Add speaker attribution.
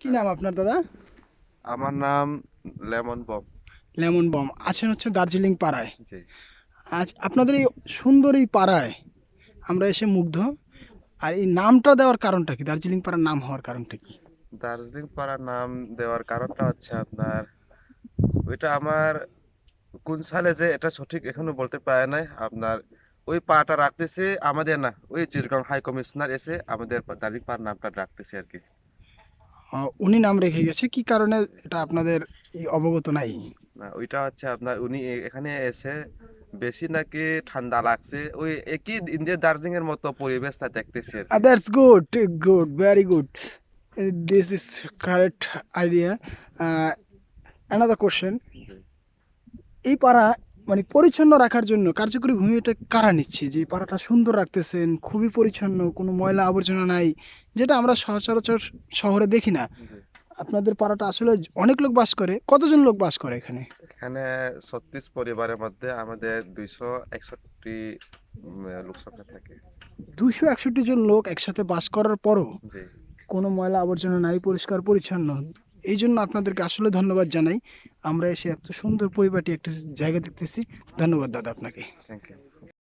Speaker 1: কি নাম আপনার দাদা?
Speaker 2: আমার নাম লেমন বম।
Speaker 1: Lemon bomb. আছেন হচ্ছে দার্জিলিং পাড়ায়। আজ আপনাদের এই সুন্দর এই পাড়ায় আমরা এসে মুগ্ধ। আর এই নামটা দেওয়ার কারণটা কি? দার্জিলিং পাড়ার নাম হওয়ার কারণটা কি?
Speaker 2: দার্জিলিং পাড়ার নাম দেওয়ার কারণটা হচ্ছে আপনার ওইটা আমার কোন সালে যে এটা সঠিক এখনও বলতে পারে নাই। আপনার ওই পাটা রাখতেছে আমাদের না ওই চিরগাং হাই কমিশনার এসে আমাদের দার্জিলিং পাড়ার নামটা রাখতেছে আর কি।
Speaker 1: উনি নাম রেখে গেছে কি কারণে এটা আপনাদের অবগত নাই?
Speaker 2: না ওইটা হচ্ছে আপনার উনি এখানে এসে বেশি নাকি ঠান্ডা লাগছে ওই একই ইন্ডিয়া দার্জিলিং এর মতো পরিবেশটা দেখতেছি
Speaker 1: that's good good very good this is correct idea another question এই পাড়া মানে পরিচ্ছন্ন রাখার জন্য কার্যকরী ভূমিটা কারা নিচ্ছে? যে পাড়াটা সুন্দর রাখতেছেন খুবই পরিচ্ছন্ন কোনো ময়লা আবর্জনা নাই যেটা আমরা সচরাচর শহরে দেখি না। আপনাদের পাড়াটা আসলে অনেক লোক বাস করে কতজন লোক বাস করে এখানে?
Speaker 2: এখানে ছত্রিশ পরিবারের মধ্যে আমাদের দুইশো একষট্টি লোক সংখ্যা থাকে।
Speaker 1: দুশো একষট্টি জন লোক একসাথে বাস করার পরও কোনো ময়লা আবর্জনা নাই পরিষ্কার পরিচ্ছন্ন। এই জন্য আপনাদেরকে আসলে ধন্যবাদ জানাই। আমরা এসে এত সুন্দর পরিবারটি একটা জায়গা দেখতেছি। ধন্যবাদ দাদা আপনাকে।
Speaker 2: Thank you